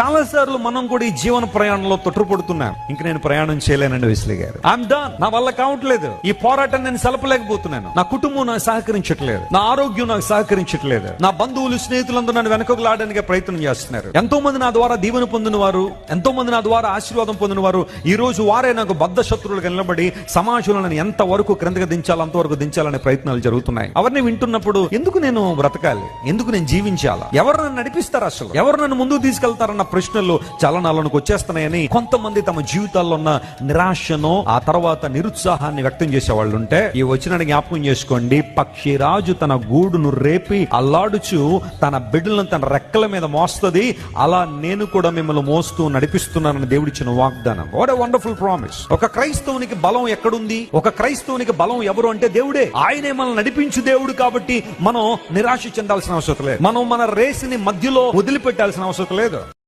చాలా సార్లు మనం కూడా ఈ జీవన ప్రయాణంలో తొట్టుపడుతున్నాం ఇంక నేను ప్రయాణం చేయలేనండి వెస్లీ గారు. ఐఎమ్ డన్ నా వల్ల కావట్లేదు ఈ పోరాటం నేను సలపలేకపోతున్నాను. నా కుటుంబం నాకు సహకరించట్లేదు. నా ఆరోగ్యం నాకు సహకరించట్లేదు. నా బంధువులు స్నేహితులందరూ నన్ను వెనకలాడడానికి ప్రయత్నం చేస్తున్నారు. ఎంతో మంది నా ద్వారా దీవెన పొందిన వారు ఎంతో మంది నా ద్వారా ఆశీర్వాదం పొందిన వారు ఈ రోజు వారే నాకు బద్ధ శత్రువులుగా నిలబడి సమాజంలో నన్ను ఎంత వరకు క్రిందకి దించాలి అంతవరకు దించాలనే ప్రయత్నాలు జరుగుతున్నాయి. అవన్నీ వింటున్నప్పుడు ఎందుకు నేను బ్రతకాలి? ఎందుకు నేను జీవించాలా? ఎవరు నన్ను నడిపిస్తారు అసలు? ఎవరు నన్ను ముందుకు తీసుకెళ్తారన్న ప్రశ్నలు చలనాలకు వచ్చేస్తున్నాయని కొంతమంది తమ జీవితాల్లో ఉన్న నిరాశను ఆ తర్వాత నిరుత్సాహాన్ని వ్యక్తం చేసే వాళ్ళు ఉంటే ఈ వచ్చిన జ్ఞాపకం చేసుకోండి. పక్షిరాజు తన గూడును రేపి అల్లాడుచు తన బిడ్డలను తన రెక్కల మీద మోస్తుంది. అలా నేను కూడా మిమ్మల్ని మోస్తూ నడిపిస్తున్నానని దేవుడిచ్చిన వాగ్దానం. వాట్ వండర్ఫుల్ ప్రామిస్ ఒక క్రైస్తవునికి బలం ఎక్కడుంది? ఒక క్రైస్తవునికి బలం ఎవరు అంటే దేవుడే. ఆయనే మనల్ని నడిపించు దేవుడు కాబట్టి మనం నిరాశ చెందాల్సిన అవసరం లేదు. మనం మన రేసుని మధ్యలో వదిలిపెట్టాల్సిన అవసరం లేదు.